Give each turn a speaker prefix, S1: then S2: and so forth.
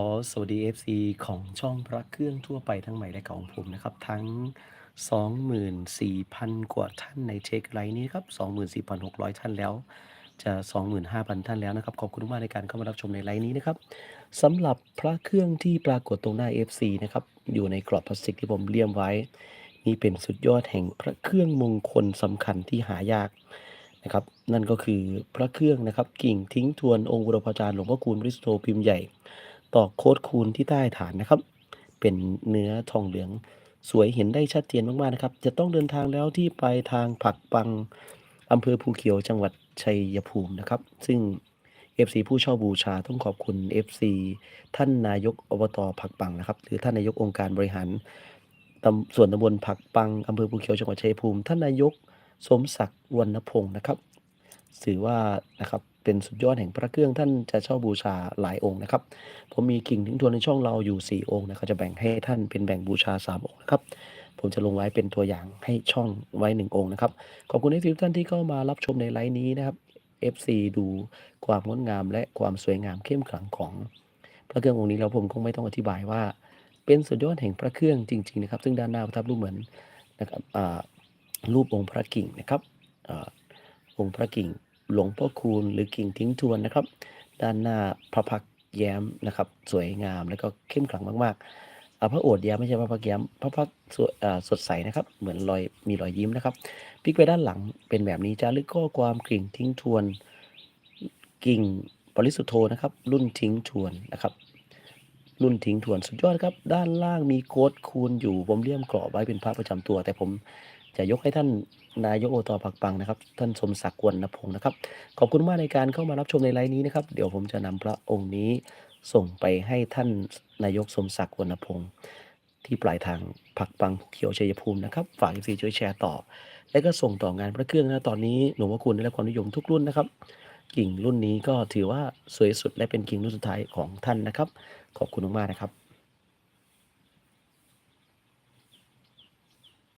S1: ขอสวัสดี FC ของช่องพระเครื่องทั่วไปทั้งใหม่และเก่าของผมนะครับ ทั้ง 24,000 กว่าท่านในเช็คไลน์นี้ครับ 24,600 ท่านแล้ว จะ 25,000 ท่านแล้วนะครับ ขอบคุณมากในการเข้ามารับชมในไลน์นี้นะครับสำหรับพระเครื่องที่ปรากฏตรงหน้า FC นะครับ อยู่ในกรอบพลาสติกที่ผมเลี่ยมไว้ นี่เป็นสุดยอดแห่งพระเครื่องมงคลสำคัญที่หายากนะครับ นั่นก็คือพระเครื่องนะครับกิ่งทิ้งทวนองค์บุรพาจารย์หลวงพ่อคูณบริสโตพิมพ์ใหญ่ ตอกโค้ดคูณที่ใต้ฐานนะครับ เป็นเนื้อทองเหลืองสวยเห็นได้ชัดเจนมากๆนะครับ จะต้องเดินทางแล้วที่ไปทางผักปังอำเภอภูเขียวจังหวัดชัยภูมินะครับ ซึ่ง FC ผู้ช่าบูชาต้องขอบคุณ FC ท่านนายกอบตผักปังนะครับ หรือท่านนายกองค์การบริหารส่วนตำบลผักปังอำเภอภูเขียวจังหวัดชัยภูมิ ท่านนายกสมศักดิ์วรรณพงศ์นะครับถือว่านะครับ เป็นสุดยอดแห่งพระเครื่องท่านจะช่าบูชาหลายองค์นะครับ ผมมีกิ่งทิ้งทวนในช่องเราอยู่ 4 องค์นะครับจะแบ่งให้ท่านเป็นแบ่งบูชา 3 องค์นะครับ ผมจะลงไว้เป็นตัวอย่างให้ช่องไว้ 1 องค์นะครับ ขอบคุณที่ทุกท่านที่เข้ามารับชมในไลฟ์นี้นะครับ FC ดูความงดงามและความสวยงามเข้มขลังของพระเครื่ององค์นี้แล้วผมคงไม่ต้องอธิบายว่า เป็นสุดยอดแห่งพระเครื่องจริง ๆ นะครับ ซึ่งด้านหน้าประทับรูปเหมือนนะครับรูปองค์พระกิ่งนะครับอองค์พระกิ่ง หลวงพ่อคูณหรือกิ่งทิ้งทวนนะครับ ด้านหน้าพระพักแย้มนะครับ สวยงามแล้วก็เข้มขลังมากๆอ่าพระโอษฐ์แย้มไม่ใช่พระพักแย้มพระพักสสดใสนะครับ เหมือนรอยมีรอยยิ้มนะครับพลิกไปด้านหลังเป็นแบบนี้จารึกข้อความกิ่งทิ้งทวน กิ่งปริสุทธโธนะครับ รุ่นทิ้งทวนนะครับรุ่นทิ้งทวนสุดยอดครับ ด้านล่างมีโค้ดคูณอยู่ผมเลี่ยมกรอบไว้เป็นพระประจำตัว แต่ผม จะยกให้ท่านนายกโอตอผักปังนะครับ ท่านสมศักดิ์กวรรณพงศ์นะครับ ขอบคุณมากในการเข้ามารับชมในไลน์นี้นะครับ เดี๋ยวผมจะนำพระองค์นี้ส่งไปให้ท่านนายกสมศักดิ์กวรรณพงศ์ที่ปลายทางผักปังเขียวชัยภูมินะครับ ฝากซีช่วยแชร์ต่อ และก็ส่งต่องานพระเครื่องนะ ตอนนี้หลวงพ่อคุณได้รับความนิยมทุกรุ่นนะครับ กิ่งรุ่นนี้ก็ถือว่าสวยสุดและเป็นกิ่งรุ่นสุดท้ายของท่านนะครับ ขอบคุณมากนะครับ